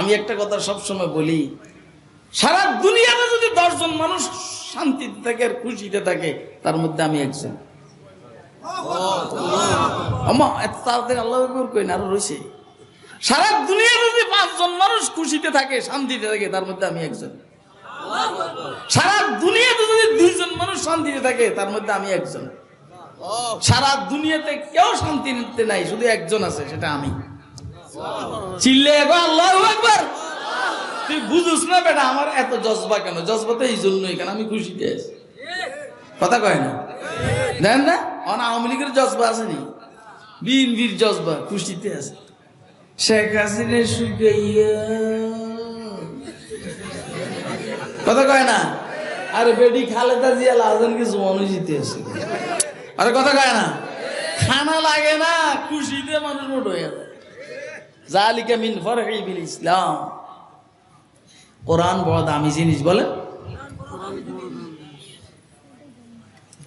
আমি একটা কথা সবসময় বলি, সারা দুনিয়াতে যদি দশজন মানুষ শান্তিতে থাকে আর খুশিতে থাকে, তার মধ্যে আমি একজন। তাড়াতাড়ি আল্লাহ কই না সারা দুনিয়াতে যদি পাঁচজন মানুষ খুশিতে থাকে, শান্তিতে থাকে, তার মধ্যে আমি একজন। সারা দুনিয়াতে যদি দুইজন মানুষ শান্তিতে থাকে, তার মধ্যে আমি একজন। সারা দুনিয়াতে কেউ নাই, শুধু একজন আছে, সেটা আমি। চিল্লে একবার আল্লাহ একবার তুই বুঝুস না বেটা, আমার এত জজবা কেন? জজবা তো এই জন্যই কেন আমি খুশিতে আছি কথা কয় না? দেন না? অন আওয়ামী লীগের জজবা আসেনি বিএনপির জজবা, খুশিতে আছে। শেখ হাসিনা শুকাইয়া। কথা কয় না? আরে বেডি খালেদা জিয়া লাজন কিছু জিতে আছে? আরে কথা কয় না? খানা লাগে না, খুশিতে মানুষ মোট হয়ে যায়। জালিকা মিন ফরহি বিল ইসলাম। কোরআন বড় দামি জিনিস বলে।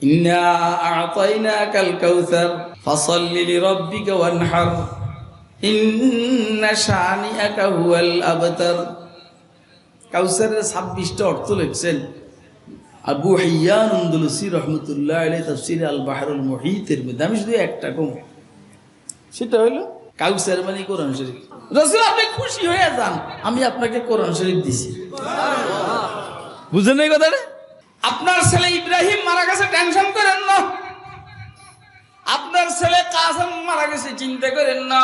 ইন্না ছাব্বিশটা অর্থ লিখছেন। আবু আন্দুলসি রহমতুল্লাহ আলী তফসির আল বাহরুল মহিতের মধ্যে। আমি শুধু একটা কম। সেটা হলো কাউসার মানে কোরআন শরীফ। রসুল, আপনি খুশি হয়ে যান, আমি আপনাকে কোরআন শরীফ দিছি। বুঝলেন এই কথাটা? আপনার ছেলে ইব্রাহিম মারা গেছে টেনশন করেন না। আপনার ছেলে কাসম মারা গেছে, চিন্তা করেন না।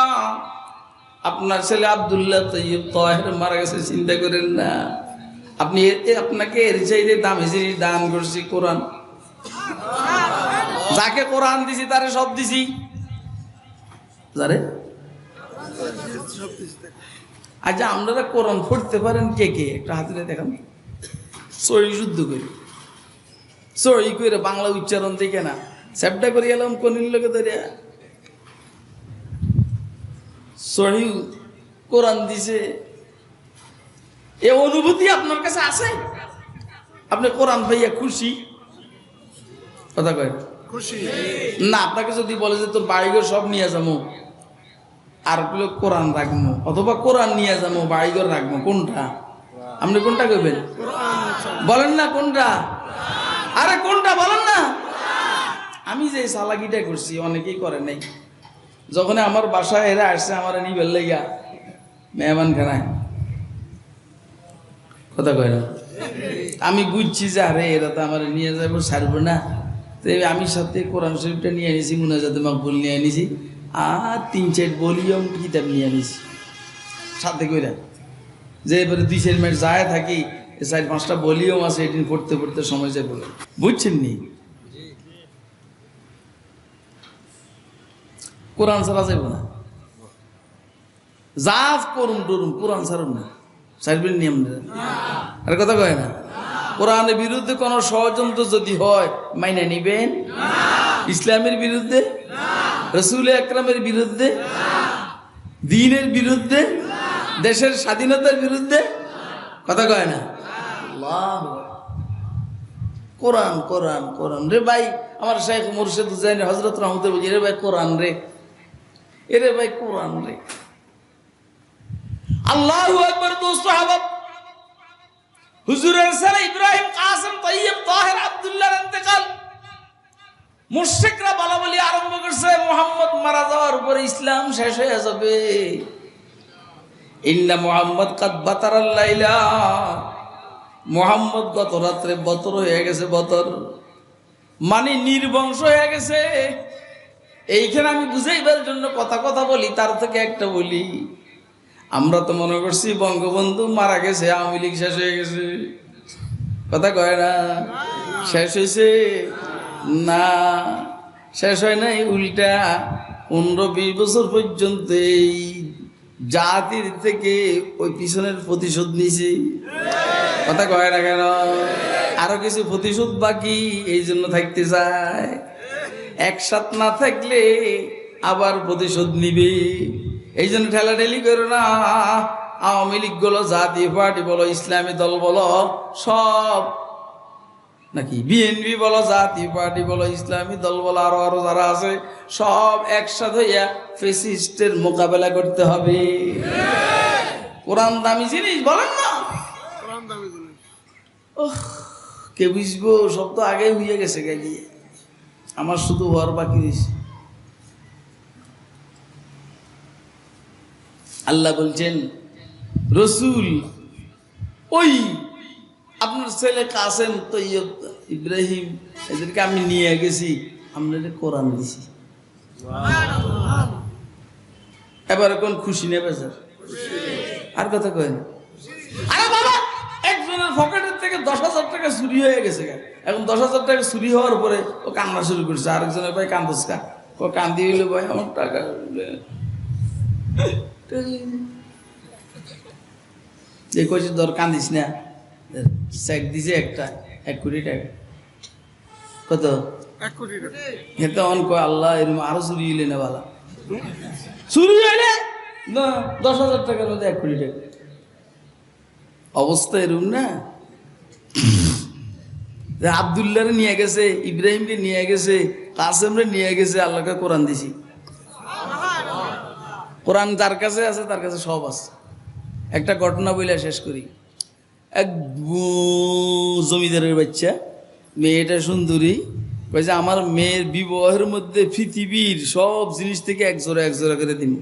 আপনার ছেলে আব্দুল্লাহ তৈয়ব তহের মারা গেছে, চিন্তা করেন না। আপনি আপনাকে এর চাইতে দামি জিনিস দান করছি, কোরআন। যাকে কোরআন দিছি, তারে সব দিছি। আচ্ছা আপনারা কোরআন পড়তে পারেন কে কে? একটা হাতে দেখান। সহি শুদ্ধ করি। সহি করে বাংলা উচ্চারণ দেখে না। স্যাপটা করে এলাম কোনির লোকে ধরিয়া। সহি কোরআন দিছে। এ অনুভূতি আপনার কাছে আছে? আপনি কোরআন পাইয়া খুশি? কথা কয়। খুশি। না আপনাকে যদি বলে যে তোর বাড়িঘর সব নিয়ে যাব। আর কোরআন রাখব অথবা, কোরআন নিয়ে যাব বাড়িঘর রাখব কোনটা? আপনি কোনটা করবেন বলেন না কোনটা? আরে, কোনটা বলেন না? আমি যে সালাকিটা করছি, অনেকেই করে নাই। যখন আমার বাসায় এরা আসছে, আমার নিবেল লেগা মেহমান খানায় কথা কয় না? আমি বুঝছি যে, আরে, এরা তো আমার নিয়ে যাব ছাড়বো না। তো আমি সাথে কোরআন শরীফটা নিয়ে এনেছি, মুনাজাতে মাকবুল নিয়ে এনেছি। আর তিন চার বলিয়ম কিতাব নিয়ে এনেছি সাথে কইরা। যে এবারে দুই চার মিনিট যায় থাকি চার পাঁচটা বলিয়ম আছে, এদিন পড়তে পড়তে সময় যায় বলে। বুঝছেন নি? কোরআন ছাড়া যাইব না। যা করুন টরুন কোরআন ছাড়ুন না। সার্বির নিয়ম না। আর কথা কয় না? কোরআনের বিরুদ্ধে কোন ষড়যন্ত্র যদি হয়, মাইনে নিবেন? ইসলামের বিরুদ্ধে? রসুল আকরামের বিরুদ্ধে? দিনের বিরুদ্ধে? দেশের স্বাধীনতার বিরুদ্ধে? কথা কয় না। কোরআন কোরআন কোরআন। রে ভাই, আমার শেখ মুর্শিদ হুসাইন হজরত রহমতে বলছি রে ভাই, কোরআন রে। এরে ভাই, কোরআন রে। আল্লাহ আকবর দোস্ত হাবাব হুজুরের ছেলে ইব্রাহিম কাসেম তৈয়ব তাহের আব্দুল্লাহর ইন্তেকাল। মুশরিকরা বলা বলি আরম্ভ করছে মোহাম্মদ মারা যাওয়ার পরে ইসলাম শেষ হয়ে যাবে। ইন্না মোহাম্মদ কাদ বাতারাল লাইলা। মোহাম্মদ গত রাত্রে বতর হয়ে গেছে বতর। মানে নির্বংশ হয়ে গেছে। এইখানে আমি বুঝাইবার জন্য কথা কথা বলি তার থেকে একটা বলি। আমরা তো মনে করছি বঙ্গবন্ধু মারা গেছে আওয়ামী লীগ শেষ হয়ে গেছে। কথা কয় না? শেষ হয়েছে। না। শেষ হয় নাই উল্টা। পনেরো, বিশ বছর পর্যন্ত এই জাতির থেকে ওই পিছনের প্রতিশোধ নিয়েছি। কথা কয় না কেন? আরও কিছু প্রতিশোধ বাকি, এই জন্য থাকতে চায়। একসাথ না থাকলে আবার প্রতিশোধ নিবে। এই জন্য ঠেলাঠেলি করো না। আওয়ামী লীগ বলো জাতীয় পার্টি বলো, ইসলামী দল বলো, সব নাকি বিএনপি বলো জাতীয় পার্টি বলো ইসলামী দল বলো আরও আরও যারা আছে সব একসাথে হইয়া ফেসিস্টের মোকাবেলা করতে হবে। কোরআন দামি জিনিস বলেন না। কে বুঝব সব তো আগে হইয়া গেছে গিয়ে। আমার শুধু হওয়ার বাকি রয়েছে আল্লাহ বলছেন রসুল ওই আপনার ছেলে কাসেম তৈয়ব ইব্রাহিম এদেরকে আমি নিয়ে গেছি আপনাদের কোরআন দিছি। এবার এখন খুশি নেবে স্যার আর কথা কয় না আরে বাবা একজনের পকেটের থেকে দশ হাজার টাকা চুরি হয়ে গেছে এখন দশ হাজার টাকা চুরি হওয়ার পরে ও কান্না শুরু করছে আরেকজনের ভাই কান্দস কা ও কান্দি হইলে ভাই আমার টাকা যে কইছে ধর কান্দিস না। চেক দিছে একটা এক কোটি টাকা। কত? এক কোটি টাকা। হেতে অন কয় আল্লাহ এরকম আরও চুরি হইলে না বালা। চুরি হইলে? না দশ হাজার টাকার মধ্যে এক কোটি টাকা। অবস্থা এরকম না? আবদুল্লাহরে নিয়ে গেছে ইব্রাহিমকে নিয়ে গেছে কাসেমরে নিয়ে গেছে আল্লাহকে কোরআন দিছি। কোরআন যার কাছে আছে তার কাছে সব আছে। একটা ঘটনা বলে শেষ করি। এক জমিদারের বাচ্চা, মেয়েটা সুন্দরী কয়েছে আমার মেয়ের বিবাহের মধ্যে পৃথিবীর সব জিনিস থেকে এক জোড়া এক জোড়া করে দিন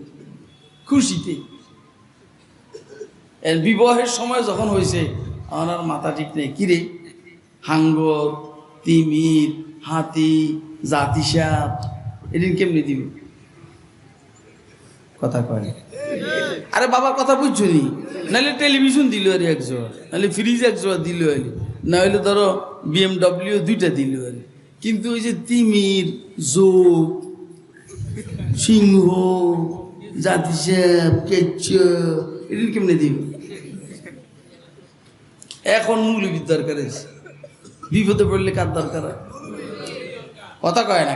খুশিতে। বিবাহের সময় যখন হয়েছে আমার মাথা ঠিক নেই। কিরে হাঙ্গর, তিমির, হাতি, জাতিসাপ, এদিন কেমনি দিবি কথা কয়। আরে বাবা কথা বুঝছ নি? নাহলে টেলিভিশন দিল আর এক জোড়া নাহলে ফ্রিজ এক জোড়া দিল আর। না হলে ধরো বিএমডব্লিউ দুইটা দিল আর। কিন্তু ওই যে তিমির যোগ সিংহ জাতি সাপ কেচ্চ এদিন কেমনে দিবি? এখন মৌলবীর দরকার আছে। বিপদে পড়লে কার দরকার কথা কয় না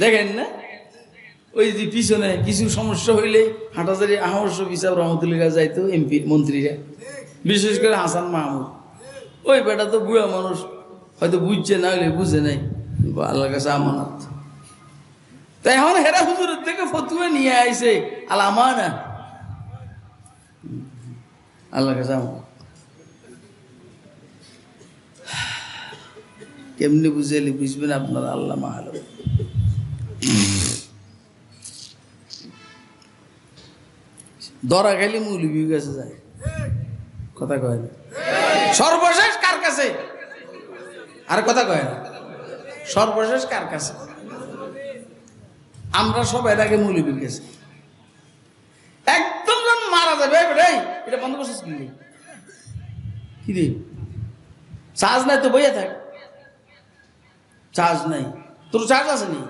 দেখেন না? ওই যে পিছনে কিছু সমস্যা হইলে হাটাজারি আহর্ষ বিচার রহমতুল্লাহ যাইতো এমপি, মন্ত্রীরা। বিশেষ করে হাসান মাহমুদ। ওই বেটা তো বুড়া মানুষ, হয়তো বুঝছে না হলে বুঝে নাই। আল্লাহর কাছে আমানত। তাই এখন হেরা হুজুরের থেকে ফতুয়া নিয়ে আইছে। আল আমানা। আল্লাহর কাছে আমানত। কেমনি বুঝাইলে বুঝবেন আপনারা আল্লাহ মাহালো দরা খাইলে মৌলবী কাছে যায় কথা কয় না। সর্বশেষ কার কাছে? আর কথা কয় না। সর্বশেষ কার কাছে? আমরা সব এর আগে মৌলবীর কাছে একদম যখন মারা যাবে। এটা বন্ধ করছিস কি? কি রে? চার্জ নাই তো, বইয়া থাক। চার্জ নাই। তোর চার্জ আছে নি?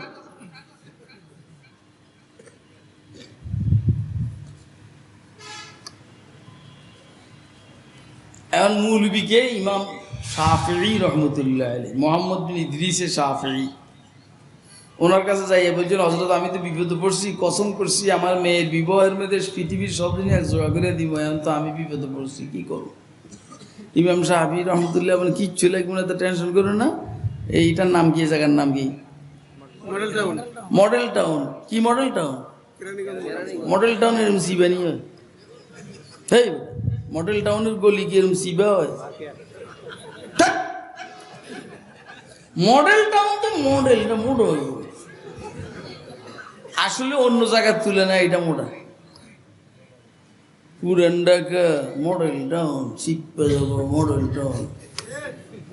এখন মৌলবীকে ইমাম শাফি রহমতুল্লাহ আলী মোহাম্মদ বিন ইদ্রিসে শাফি ওনার কাছে যাইয়া বলছেন হজরত আমি তো বিপদে পড়ছি কসম করছি আমার মেয়ের বিবাহের মধ্যে পৃথিবীর সব দিন এক জোড়া করে দিব এখন তো আমি বিপদে পড়ছি কি করব? ইমাম শাহি রহমতুল্লাহ বলেন কিচ্ছু লাগবে না তো টেনশন করো না। এইটার নাম কি জায়গার নাম কি? Model town. Model town. কি মডেল টাউন? মডেল টাউন এরকম সিবানি হয় মডেল টাউনের গলি কি এরকম সিবা হয় মডেল টাউন তো মডেল, এটা মোটো আসলে অন্য জায়গার তুলে না এটা মোটা। পুরান ঢাকা মডেল টাউন শিপে যাব মডেল টাউন।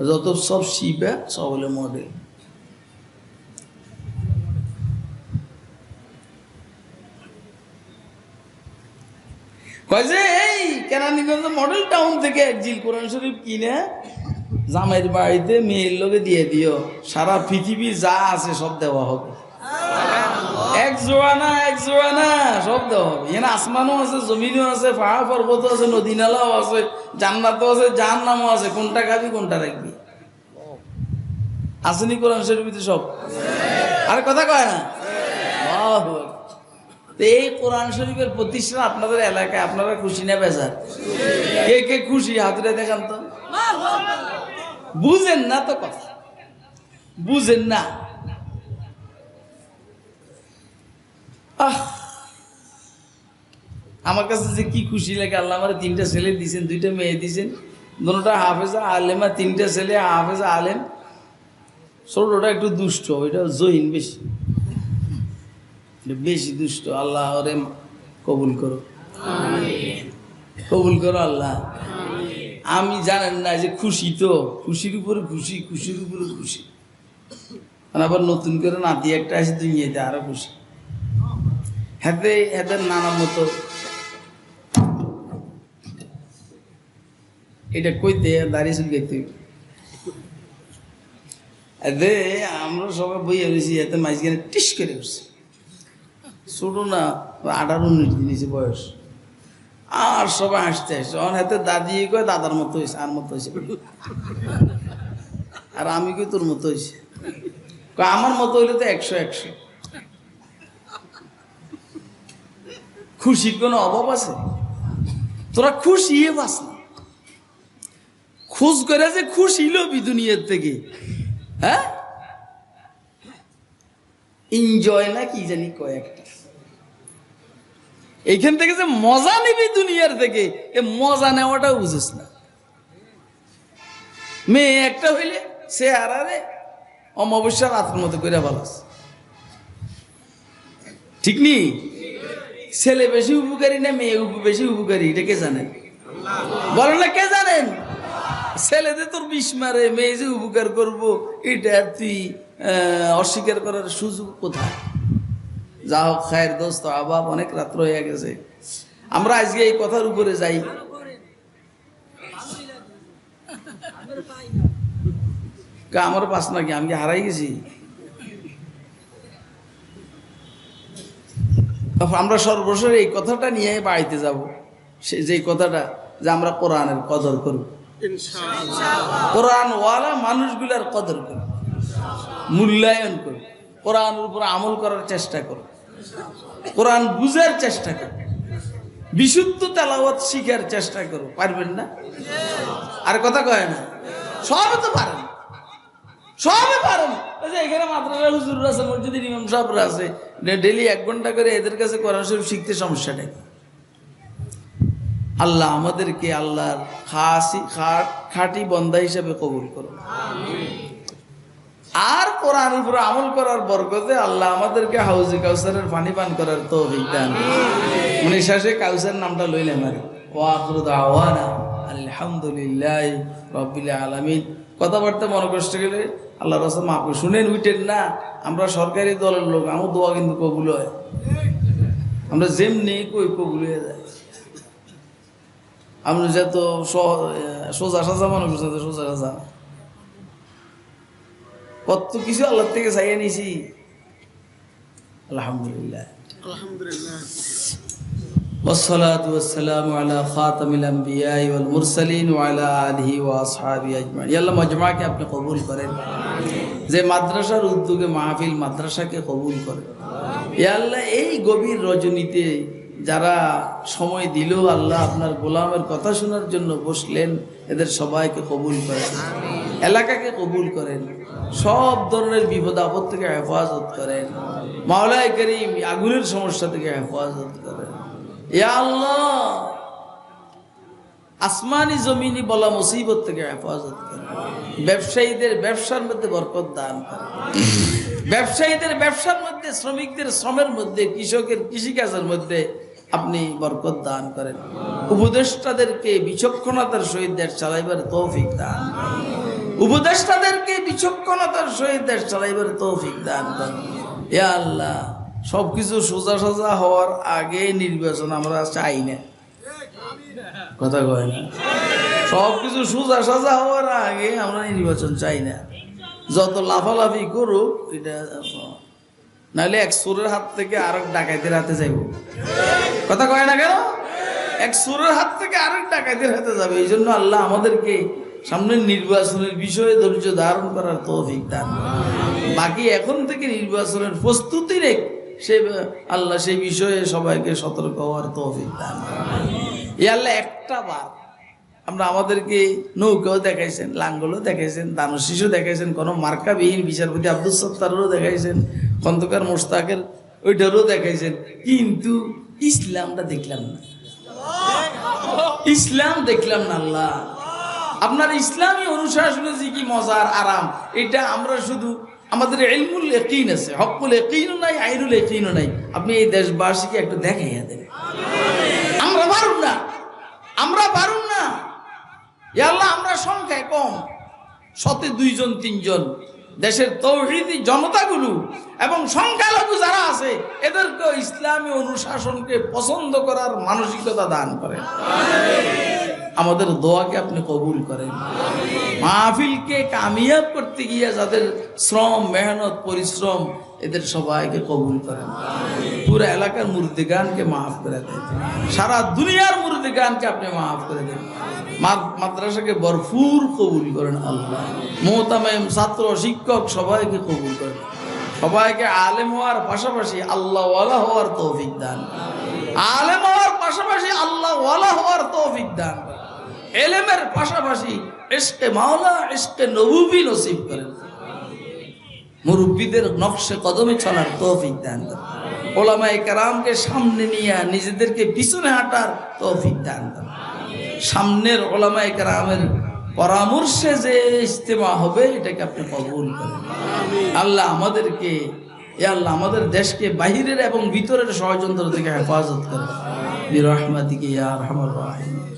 যত সব শিপে সব হলে মডেল। কয় যে, এই কেরানীগঞ্জ মডেল টাউন থেকে এক জিল কোরআন শরীফ কিনে জামাইয়ের বাড়িতে মেয়ের লোকে দিয়ে দিও। সারা পৃথিবী যা আছে সব দেওয়া হবে। এক জোড়া না এক জোড়া না সব দেওয়া হবে। এখানে আসমানও আছে, জমিনও আছে, পাহাড় পর্বত আছে, নদী নালাও আছে, জান্নাতও আছে জাহান নামও আছে। কোনটা খাবি, কোনটা রাখবি? আসেনি কোরআন শরীফিতে সব? আরে কথা কয় না? বাহ তো এই কোরআন শরীফের প্রতিষ্ঠান আপনাদের এলাকায়, আপনারা খুশি না বেজার? কে কে খুশি? হাতুরে দেখান তো। বুঝেন না তো কথা। বুঝেন না। আহ। আমার কাছে যে কি খুশি লাগে, আল্লাহ আমার তিনটা ছেলে দিয়েছেন দুইটা মেয়ে দিয়েছেন দুটা হাফেজা আর তিনটা ছেলে হাফেজা আলেম। ছোটটা একটু দুষ্ট, ওইটা জহিন বেশি। বেশি দুষ্ট আল্লাহ ওরে কবুল করো। কবুল করো আল্লাহ। আমি জানেন না যে খুশি তো, খুশির উপরে খুশি, খুশির উপরে খুশি। আবার নতুন করে নাতি একটা আছে দুনিয়াতে, আরও খুশি। হাতে হাতের নানা মতো। এটা কইতে দাঁড়িয়ে চুল গেতে এতে আমরা সবাই বইয়ে রয়েছি এতে মাঝখানে টিস করে উঠছে। ছোট না, আঠারো উনিশ নিচে বয়স। আর সবাই হাসতে আসছে অন হাতে দাদি কয়, দাদার মতো হয়েছে আর মতো হয়েছে আর আমি কি তোর মতো হয়েছে আমার মতো হইলে তো একশো একশো। খুশির কোনো অভাব আছে? তোরা খুশি বাস না। খুশ করে যে খুশি লবি দুনিয়ার থেকে। হ্যাঁ? এনজয় না কি জানি কয়েকটা এইখান থেকে যে মজা নিবি দুনিয়ার থেকে, এ মজা নেওয়াটা বুঝিস না। মেয়ে একটা হইলে সে আর আরে অমাবস্যা রাতের মতো করে ভালাস। ঠিক নি? ছেলে বেশি উপকারী না মেয়ে বেশি উপকারী, এটা কে জানেন বলেন না কে জানেন? ছেলেদের তোর বিষ মারে, মেয়ে যে উপকার করব, এটা তুই অস্বীকার করার সুযোগ কোথায়? যা হোক খায়ের দোস্ত আবাব অনেক রাত্র হয়ে গেছে। আমরা আজকে এই কথার উপরে যাই। আমার পাস নাকি? আমি হারাই গেছি? আমরা সর্বশেষ এই কথাটা নিয়ে বাড়িতে যাব। সে যে কথাটা যে আমরা কোরআনের কদর করব। ইনশাআল্লাহ। কোরআন ওয়ালা মানুষগুলার কদর করব। মূল্যায়ন করব কোরআনের উপর আমল করার চেষ্টা করব কোরআন বুঝার চেষ্টা করব বিশুদ্ধ তেলাওয়াত শিখার চেষ্টা করো। পারবেন না? আর কথা কয় না? সব তো পারেন। সবে পারেন। এখানে মাদ্রাসা হুজুর আছে, মসজিদের ইমাম সাহেবরা আছে ডেলি এক ঘণ্টা করে এদের কাছে কোরআন শরীফ শিখতে সমস্যা নেই। আল্লাহ আমাদেরকে আল্লাহর খাসি খাট খাঁটি বন্দা হিসাবে কবুল করো আর কোরআনের উপর আমল করার বরকতে আল্লাহ আমাদেরকে হাউজে কাউসারের পানি পান করার তো বিজ্ঞান মানে শেষে কাউসার নামটা লইলেন আর আলহামদুলিল্লাহ রব্বিল আলামিন। কথাবার্তা মনে কষ্ট গেলে আল্লাহ রসম করে। শুনেন, উইটেন না, আমরা সরকারি দলের লোক, আমার দোয়া কিন্তু কবুল হয়। আমরা যেমনি কই কবুল হয়ে যায়। আমরা যত সোজা সাজা মনে করছে সোজা সাজা। কত কিছু আল্লাহ থেকে চাইয়ে নিছি আলহামদুলিল্লাহ আলহামদুলিল্লাহ والصلاة والسلام على خاتم الأنبياء والمرسلين وعلى آله وأصحابه أجمعين يلا মজমাকে আপনি কবুল করেন যে মাদ্রাসার উদ্যোগে মাহফিল মাদ্রাসাকে কবুল করেন এ আল্লাহ এই গভীর রজনীতে যারা সময় দিল আল্লাহ আপনার গোলামের কথা শোনার জন্য বসলেন এদের সবাইকে কবুল করেন। এলাকাকে কবুল করেন। সব ধরনের বিপদ আপদ থেকে হেফাজত করেন। মাওলায় করিম আগুনের সমস্যা থেকে হেফাজত করেন। ইয়া আল্লাহ আসমানি জমিনি বলা মুসিবত থেকে হেফাজত করেন। ব্যবসায়ীদের ব্যবসার মধ্যে বরকত দান করেন। ব্যবসায়ীদের ব্যবসার মধ্যে শ্রমিকদের শ্রমের মধ্যে কৃষকের কৃষিকাজের মধ্যে আপনি বরকত দান করেন। উপদেষ্টাদেরকে বিচক্ষণতার সহিত দেশ চালাইবার তৌফিক দান। উপদেষ্টাদেরকে বিচক্ষণতার সহিত দেশ চালাইবার তৌফিক দান করেন। এ আল্লাহ, সবকিছু সোজা সোজা হওয়ার আগে নির্বাচন আমরা চাই না। কথা কয় না? সব কিছু সোজা সাজা হওয়ার আগে আমরা নির্বাচন চাই না। যত লাফালাফি করুক, এটা নাহলে এক সুরের হাত থেকে আরেক ডাকাইতের হাতে যাইব। কথা কয় না কেন? এক সুরের হাত থেকে আরেক ডাকাইতের হাতে যাবে। এই জন্য আল্লাহ আমাদেরকে সামনের নির্বাচনের বিষয়ে ধৈর্য ধারণ করার তৌফিক দান বাকি এখন থেকে নির্বাচনের প্রস্তুতি রেখ সে আল্লাহ সেই বিষয়ে সবাইকে সতর্ক হওয়ার তৌফিক দান আল্লাহ একটা বার আমরা আমাদেরকে নৌকাও দেখাইছেন, লাঙ্গলও দেখাইছেন দানু শিশু দেখাইছেন, কোনো মার্কাবিহীন বিচারপতি আব্দুল সত্তারও দেখাইছেন, খন্দকার মোস্তাকের ওইটারও দেখাইছেন। কিন্তু ইসলামটা দেখলাম না। ইসলাম দেখলাম না আল্লাহ। আপনার ইসলামী অনুশাসনে যে কি মজার আরাম, এটা আমরা শুধু আমাদের এলমুল একিন আছে হকুল একইনও নাই আইরুল একিনও নাই। আপনি এই দেশবাসীকে একটু দেখাইয়া দেবেন আমরা পারুন না, আমরা পারুন না। আল্লাহ, আমরা সংখ্যায় কম। সতে দুইজন, তিনজন। দেশের তৌহিদি জনতাগুলো এবং সংখ্যালঘু যারা আছে এদেরকে ইসলামী অনুশাসনকে পছন্দ করার মানসিকতা দান করেন আমাদের দোয়াকে আপনি কবুল করেন। মাহফিলকে কামিয়াব করতে গিয়ে যাদের শ্রম, মেহনত, পরিশ্রম, এদের সবাইকে কবুল করেন। পুরো এলাকার মুর্দিগানকে মাফ করে দেন। সারা দুনিয়ার মুর্দিগানকে আপনি মাফ করে দেন। মাদ্রাসাকে ভরপুর কবুল করেন আল্লাহ। মোহতামেম ছাত্র, শিক্ষক সবাইকে কবুল করেন। সবাইকে আলেম হওয়ার পাশাপাশি আল্লাহ হওয়ার তৌফিক দান আলেম হওয়ার পাশাপাশি আল্লাহ হওয়ার তৌফিক দান এলেমের পাশাপাশি ইশকে মাওলা, ইশকে নবুবি নসিব করেন। মুরব্বীদের নকশে কদমে চলার তৌফিক দান করেন। ওলামায়ে কেরামকে সামনে নিয়ে নিজেদেরকে পিছনে হাঁটার তৌফিক দান করেন। সামনের ওলামা একরামের পরামর্শে যে ইজতেমা হবে এটাকে আপনি কবুল করেন। আল্লাহ আমাদেরকে এ আল্লাহ আমাদের দেশকে বাহিরের এবং ভিতরের ষড়যন্ত্র থেকে হেফাজত করেন। রহমাতিকে ইয়া রহমান। রাহিম